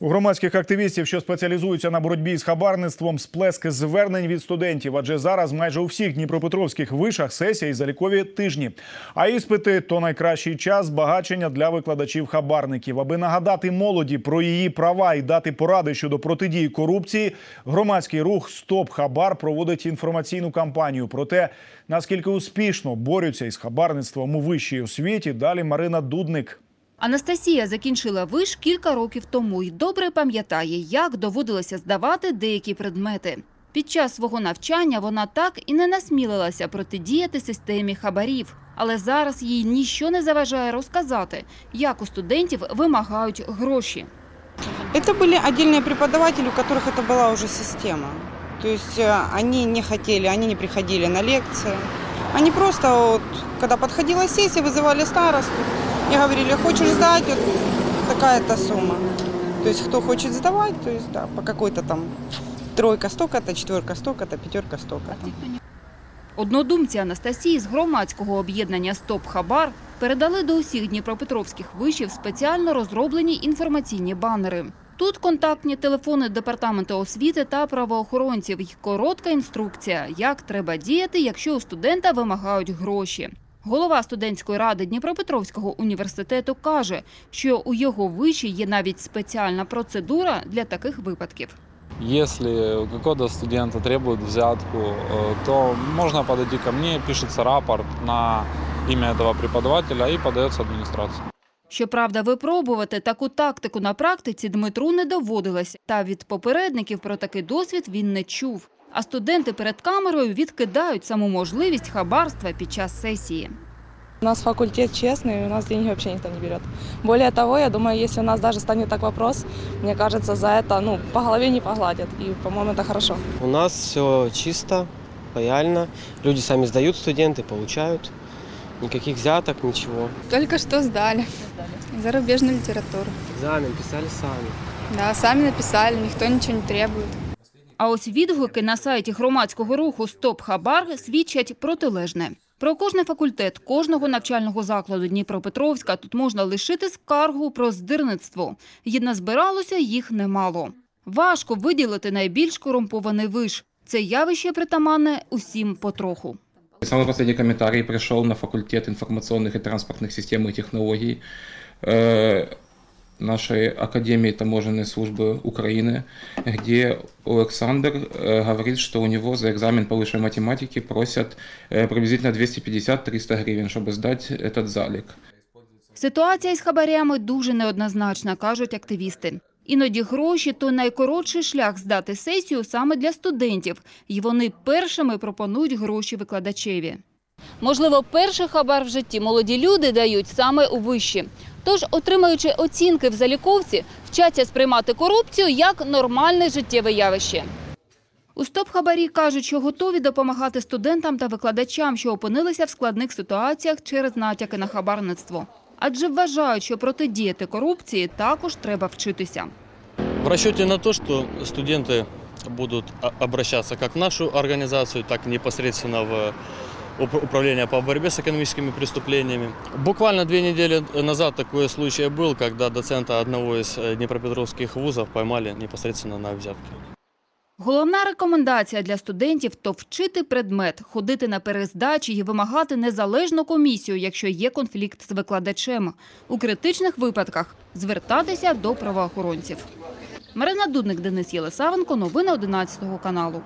У громадських активістів, що спеціалізуються на боротьбі з хабарництвом, сплески звернень від студентів. Адже зараз майже у всіх дніпропетровських вишах сесія і залікові тижні. А іспити то найкращий час збагачення для викладачів хабарників. Аби нагадати молоді про її права і дати поради щодо протидії корупції. Громадський рух Стоп Хабар проводить інформаційну кампанію про те, наскільки успішно борються із хабарництвом у вищій освіті. Далі Марина Дудник. Анастасія закінчила виш кілька років тому і добре пам'ятає, як доводилося здавати деякі предмети. Під час свого навчання вона так і не насмілилася протидіяти системі хабарів. Але зараз їй ніщо не заважає розказати, як у студентів вимагають гроші. Это были отдельные преподаватели, у которых это была уже система. То есть э, они не хотели, они не приходили на лекции. Они просто, вот, когда подходила сессия, вызывали старосту и говорили, хочешь сдать, вот такая-то сумма. То есть кто хочет сдавать, то есть да, по какой-то там тройка столько-то, четверка столько-то, пятерка столько-то. Однодумці Анастасії з громадського об'єднання Стоп Хабар передали до усіх дніпропетровських вишів спеціально розроблені інформаційні банери. Тут контактні телефони департаменту освіти та правоохоронців і коротка інструкція, як треба діяти, якщо у студента вимагають гроші. Голова студентської ради Дніпропетровського університету каже, що у його виші є навіть спеціальна процедура для таких випадків. Если у какого-то студента требуют взятку, э, то можно подойти ко мне, пишется рапорт на имя этого преподавателя и подается администрации. Щоправда, випробувати таку тактику на практиці Дмитру не доводилося. Та від попередників про такий досвід він не чув. А студенти перед камерою відкидають саму можливість хабарства під час сесії. У нас факультет честный, и у нас деньги вообще никто не берет. Более того, я думаю, если у нас даже станет так вопрос, мне кажется, за это ну, по голове не погладят. И, по-моему, это хорошо. У нас все чисто, лояльно. Люди сами сдают, студенты получают. Никаких взяток, ничего. Только что сдали. Зарубежную литературу. Экзамен писали сами. Да, сами написали, никто ничего не требует. А ось відгуки на сайті громадського руху Стоп Хабар свідчать протилежне. Про кожний факультет кожного навчального закладу Дніпропетровська тут можна лишити скаргу про здирництво. І назбиралося їх немало. Важко виділити найбільш корумпований виш. Це явище притаманне усім потроху. Самый последний комментарий пришел на факультет информационных и транспортных систем и технологий э, нашей Академии таможенной службы Украины, где Александр э, говорит, что у него за экзамен по высшей математике просят э, приблизительно 250-300 гривен, чтобы сдать этот залик. Ситуація із хабарями дуже неоднозначна, кажуть активісти. Іноді гроші – то найкоротший шлях здати сесію саме для студентів, і вони першими пропонують гроші викладачеві. Можливо, перший хабар в житті молоді люди дають саме у виші. Тож, отримуючи оцінки в заліковці, вчаться сприймати корупцію як нормальне життєве явище. У стоп-хабарі кажуть, що готові допомагати студентам та викладачам, що опинилися в складних ситуаціях через натяки на хабарництво. Адже вважають, що протидіяти корупції також треба вчитися. В расчете на то, что студенты будут обращаться как в нашу организацию, так и непосредственно в уп- управление по борьбе с экономическими преступлениями. Буквально две недели назад такой случай был, когда доцента одного из э, днепропетровских вузов поймали непосредственно на взятке. Головна рекомендація для студентів – то вчити предмет, ходити на перездачі і вимагати незалежну комісію, якщо є конфлікт з викладачем. У критичних випадках звертатися до правоохоронців. Марина Дудник, Денис Єлисавенко. Новини 11 каналу.